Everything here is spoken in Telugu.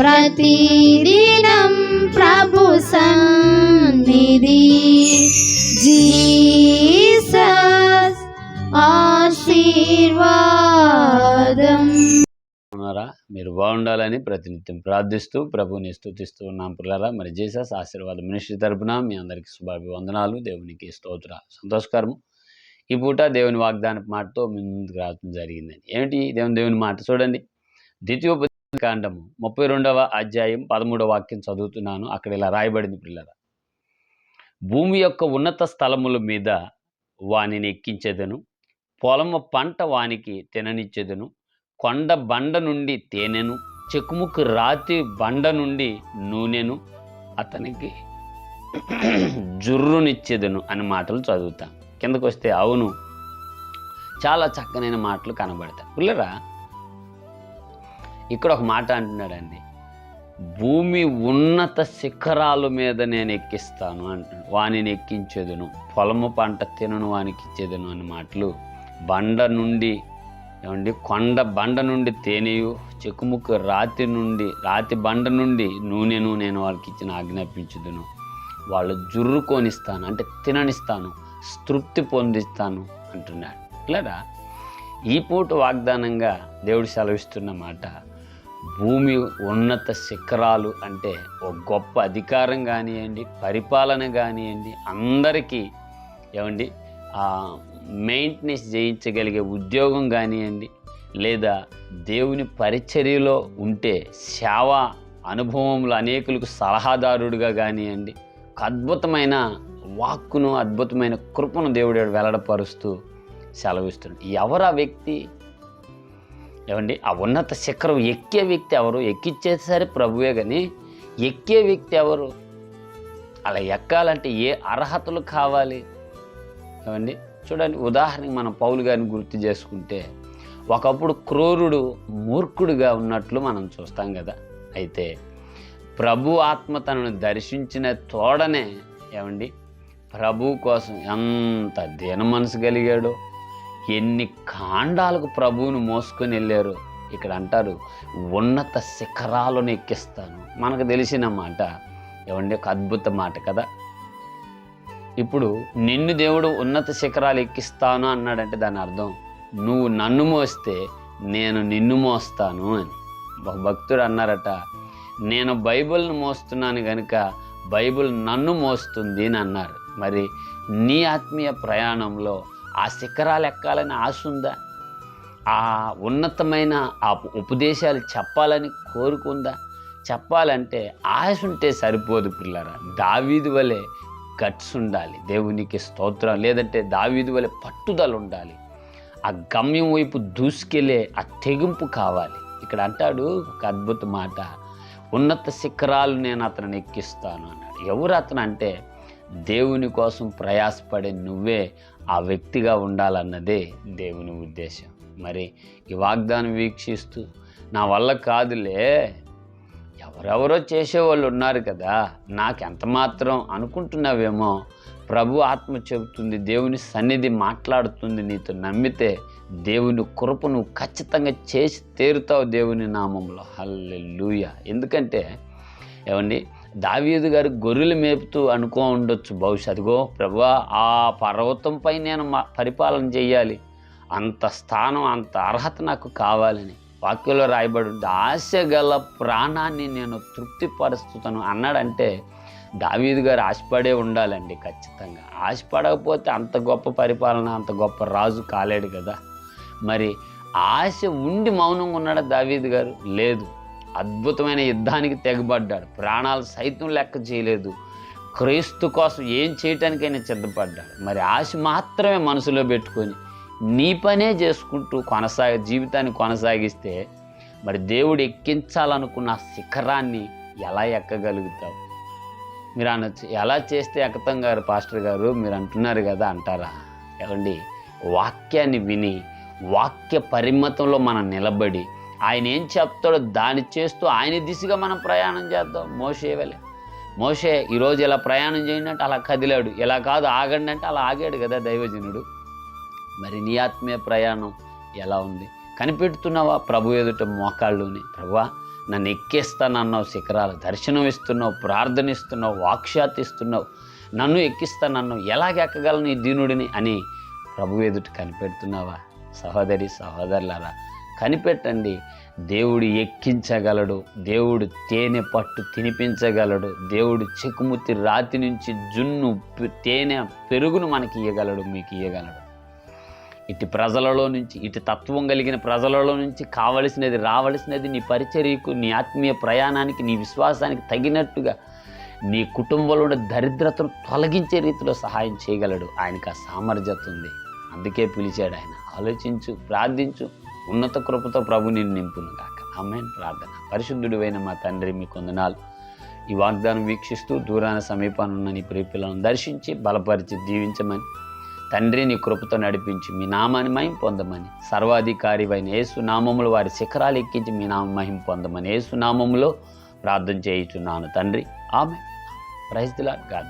ప్రతిదినం ప్రభు సన్నిధి. జీసస్ ఆశీర్వాదం. మీరు బాగుండాలని ప్రతినిత్యం ప్రార్థిస్తూ ప్రభుని స్థుతిస్తూ ఉన్నాం పిల్లరా. మరి జీసస్ ఆశీర్వాద మినిస్ట్రీ తరపున మీ అందరికీ శుభాభివందనాలు. దేవునికి స్తోత్ర సంతోషకరం ఈ పూట దేవుని వాగ్దాన మాటతో ముందుకు రావడం జరిగిందని ఏమిటి? దేవుని దేవుని మాట చూడండి. ద్వితీయోప కాండము. ముప్పై రెండవ అధ్యాయం పదమూడవ వాక్యం చదువుతున్నాను. అక్కడ ఇలా రాయబడింది పిల్లల భూమి యొక్క ఉన్నత స్థలముల మీద వానిని ఎక్కించేదను. పొలము పంట వానికి తిననిచ్చేదను. కొండ బండ నుండి తేనెను. చెకుముకు రాతి బండ నుండి నూనెను. అతనికి జుర్రునిచ్చేదను అని మాటలు చదువుతాం. కిందకు వస్తే అవును. చాలా చక్కనైన మాటలు కనబడతాయి. పుల్లరా ఇక్కడ ఒక మాట అంటున్నాడండి. భూమి ఉన్నత శిఖరాల మీద నేను ఎక్కిస్తాను అంటున్నాడు. వానిని ఎక్కించేదును పొలము పంట తినను వానికి ఇచ్చేదను అనే మాటలు. బండ నుండి ఏమండి కొండ బండ నుండి తేనెయు చెక్కుముక్కు రాతి నుండి రాతి బండ నుండి నూనెను నేను వాళ్ళకి ఇచ్చిన ఆజ్ఞాపించుదును. వాళ్ళు జుర్రుకొనిస్తాను అంటే తిననిస్తాను తృప్తి పొందిస్తాను అంటున్నాడు. ఇలాగా ఈ పూట వాగ్దానంగా దేవుడు సెలవిస్తున్న మాట భూమి ఉన్నత శిఖరాలు అంటే ఒక గొప్ప అధికారం కానివ్వండి పరిపాలన కానివ్వండి అందరికీ ఏమండి మెయింటెనెన్స్ చేయించగలిగే ఉద్యోగం కానివ్వండి లేదా దేవుని పరిచర్యలో ఉంటే సేవ అనుభవంలో అనేకులకు సలహాదారుడిగా కానివ్వండి ఒక అద్భుతమైన వాక్కును అద్భుతమైన కృపను దేవుడు వెల్లడపరుస్తూ సెలవిస్తున్నాడు. ఎవరు ఆ వ్యక్తి? ఏమండి? ఆ ఉన్నత శిఖరం ఎక్కే వ్యక్తి ఎవరు? ఎక్కిచ్చేసరి ప్రభువే కానీ ఎక్కే వ్యక్తి ఎవరు? అలా ఎక్కాలంటే ఏ అర్హతలు కావాలి? ఏమండి? చూడండి ఉదాహరణకి మనం పౌలు గారిని గుర్తు చేసుకుంటే ఒకప్పుడు క్రూరుడు మూర్ఖుడుగా ఉన్నట్లు మనం చూస్తాం కదా అయితే ప్రభు ఆత్మ తనను దర్శించిన తోడనే ఏమండి? ప్రభు కోసం ఎంత దీన మనసు కలిగాడో. ఎన్ని కాండాలకు ప్రభువును మోసుకొని వెళ్ళారు ఇక్కడ అంటారు ఉన్నత శిఖరాలను ఎక్కిస్తాను. మనకు తెలిసిన మాట. ఏమండి? ఒక అద్భుత మాట కదా? ఇప్పుడు నిన్ను దేవుడు ఉన్నత శిఖరాలు ఎక్కిస్తాను అన్నాడంటే దాని అర్థం నువ్వు నన్ను మోస్తే నేను నిన్ను మోస్తాను అని. ఒక భక్తుడు అన్నారట నేను బైబిల్ను మోస్తున్నాను కనుక బైబిల్ నన్ను మోస్తుంది అని అన్నారు. మరి నీ ఆత్మీయ ప్రయాణంలో ఆ శిఖరాలు ఎక్కాలని ఆశ ఉందా? ఆ ఉన్నతమైన ఆ ఉపదేశాలు చెప్పాలని కోరుకుందా చెప్పాలంటే ఆశ ఉంటే సరిపోదు పిల్లరా. దావీదు వలె గట్స్ ఉండాలి దేవునికి స్తోత్రం. లేదంటే దావీదు వలె పట్టుదల ఉండాలి. ఆ గమ్యం వైపు దూసుకెళ్ళే ఆ తెగింపు కావాలి. ఇక్కడ అంటాడు ఒక అద్భుత మాట. ఉన్నత శిఖరాలు నేను అతను ఎక్కిస్తాను అన్నాడు. ఎవరు అతను అంటే దేవుని కోసం ప్రయాసపడే నువ్వే ఆ వ్యక్తిగా ఉండాలన్నదే దేవుని ఉద్దేశం. మరి ఈ వాగ్దానం వీక్షిస్తూ నా వల్ల కాదులే ఎవరెవరో చేసేవాళ్ళు ఉన్నారు కదా నాకు ఎంత మాత్రం అనుకుంటున్నావేమో ప్రభు ఆత్మ చెబుతుంది దేవుని సన్నిధి మాట్లాడుతుంది నీతో నమ్మితే దేవుని కృప నువ్వు ఖచ్చితంగా చేసి తీరుతావు దేవుని నామంలో. హల్లెలూయ. ఎందుకంటే ఏమండి దావీదు గారు గొర్రెలు మేపుతూ అనుకో ఉండొచ్చు బహుశా అదిగో ప్రభు ఆ పర్వతంపై నేను మా పరిపాలన చేయాలి అంత స్థానం అంత అర్హత నాకు కావాలని వాక్యంలో రాయబడి ఆశ గల ప్రాణాన్ని నేను తృప్తిపరుస్తుతాను అన్నాడంటే దావీదు గారు ఆశపడే ఉండాలండి ఖచ్చితంగా. ఆశపడకపోతే అంత గొప్ప పరిపాలన అంత గొప్ప రాజు కాలేడు కదా. మరి ఆశ ఉండి మౌనంగా ఉన్నాడా దావీదు గారు? లేదు. అద్భుతమైన యుద్ధానికి తెగబడ్డాడు. ప్రాణాలు సైతం లెక్క చేయలేదు. క్రీస్తు కోసం ఏం చేయటానికైనా సిద్ధపడ్డాడు. మరి ఆశ మాత్రమే మనసులో పెట్టుకొని నీ పనే చేసుకుంటూ కొనసాగ జీవితాన్ని కొనసాగిస్తే మరి దేవుడు ఎక్కించాలనుకున్న శిఖరాన్ని ఎలా ఎక్కగలుగుతావు? మీరు అనొచ్చు ఎలా చేస్తే ఎక్కుతాం గారు పాస్టర్ గారు? మీరు అంటున్నారు కదా అంటారా? ఏమండి? వాక్యాన్ని విని వాక్య పరిమతంలో మనం నిలబడి ఆయన ఏం చెప్తాడో దాన్ని చేస్తూ ఆయన దిశగా మనం ప్రయాణం చేద్దాం. మోసే వెళ్ళే. మోసే ఈరోజు ఇలా ప్రయాణం చేయండి అంటే అలా కదిలాడు. ఇలా కాదు ఆగండి అంటే అలా ఆగాడు కదా దైవజనుడు. మరి నీ ఆత్మీయ ప్రయాణం ఎలా ఉంది? కనిపెడుతున్నావా ప్రభు ఎదుట మోకాళ్ళుని? ప్రభువా నన్ను ఎక్కిస్తానన్నావు శిఖరాలు. దర్శనం ఇస్తున్నావు ప్రార్థన ఇస్తున్నావు వాక్షాత్ ఇస్తున్నావు. నన్ను ఎక్కిస్తానన్నావు ఎలాగ ఎక్కగలను ఈ దీనుడిని అని ప్రభు ఎదుట కనిపెడుతున్నావా? సహోదరి సహోదరులారా కనిపెట్టండి. దేవుడు ఎక్కించగలడు. దేవుడు తేనె పట్టు తినిపించగలడు. దేవుడు చెకుముతి రాతి నుంచి జున్ను తేనె పెరుగును మనకి ఇవ్వగలడు మీకు ఇవ్వగలడు ఇటు ప్రజలలో నుంచి ఇటు తత్వం కలిగిన ప్రజలలో నుంచి కావలసినది రావలసినది నీ పరిచర్యకు నీ ఆత్మీయ ప్రయాణానికి నీ విశ్వాసానికి తగినట్టుగా నీ కుటుంబంలో ఉన్న దరిద్రతను తొలగించే రీతిలో సహాయం చేయగలడు. ఆయనకు ఆ సామర్థ్యత ఉంది. అందుకే పిలిచాడు ఆయన. ఆలోచించు ప్రార్థించు. ఉన్నత కృపతో ప్రభు నిన్ను నింపును గాక. ఆమె ప్రార్థన. పరిశుద్ధుడు అయిన మా తండ్రి మీ కొందనాలు. ఈ వాగ్దానం వీక్షిస్తూ దూరాన సమీపాన్ని ఉన్న నీ ప్రియపిల్లను దర్శించి బలపరిచి దీవించమని తండ్రి నీ కృపతో నడిపించి మీ నామాన్ని మహిం పొందమని సర్వాధికారి అయిన యేసు నామములు వారి శిఖరాలు ఎక్కించి మీ నామ మహిం పొందమని యేసు నామములో ప్రార్థన చేయుచున్నాను తండ్రి. ఆమె ప్రైజ్లా గాడ్